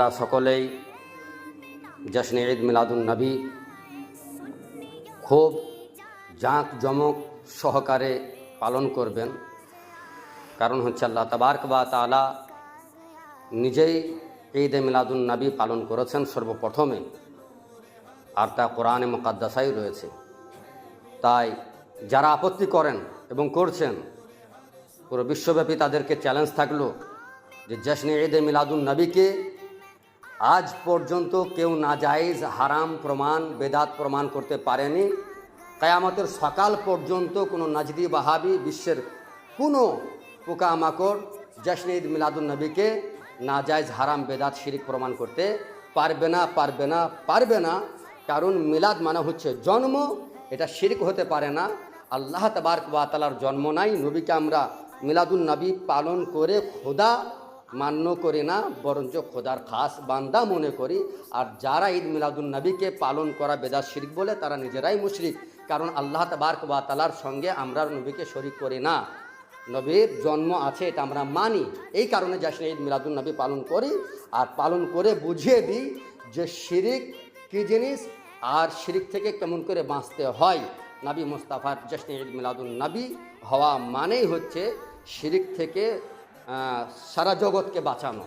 তারা সকলেই জশ্নে ঈদ মিলাদুন নবী খুব জাঁক জমক সহকারে পালন করবেন। কারণ হচ্ছে আল্লাহ তাবারক বা তালা নিজেই ঈদ মিলাদুন নবী পালন করেছেন সর্বপ্রথমে। আর তা কোরআনে মোকাদ্দাসাই রয়েছে। তাই যারা আপত্তি করেন এবং করছেন, পুরো বিশ্বব্যাপী তাদেরকে চ্যালেঞ্জ থাকল যে জশ্নে ঈদে মিলাদুন নবীকে আজ পর্যন্ত কেউ নাজাইজ হারাম প্রমাণ, বেদাত প্রমাণ করতে পারেনি। কায়ামতের সকাল পর্যন্ত কোনো নাজদি বাহাবি বিশ্বের কোনো পোকামাকড়, জশ্নে ঈদ মিলাদুন নবীকে নাজাইজ হারাম, বেদাত, শিরিক প্রমাণ করতে পারবে না পারবে না পারবে না। কারণ মিলাদ মানে হচ্ছে জন্ম, এটা শিরিক হতে পারে না। আল্লাহ তবারক বা তালার জন্ম নাই। নবীকে আমরা মিলাদুন নবী পালন করে খোদা মান্য করি না, বরঞ্চ খোদার খাস বান্দা মনে করি। আর যারা ঈদ মিলাদুন নবীকে পালন করা বেদাত শিরিক বলে, তারা নিজেরাই মুশরিক। কারণ আল্লাহ তবারক বা তালার সঙ্গে আমরা নবীকে শরিক করি না। নবীর জন্ম আছে, এটা আমরা মানি। এই কারণে জাসনে ঈদ মিলাদুন নবী পালন করি, আর পালন করে বুঝিয়ে দিই যে শিরিক কী জিনিস, আর শিরিক থেকে কেমন করে বাঁচতে হয়। নাবী মোস্তাফার জশ্নে ঈদ মিলাদুন নবী হওয়া মানেই হচ্ছে, শিরিক থেকে সারা জগৎকে বাঁচানো।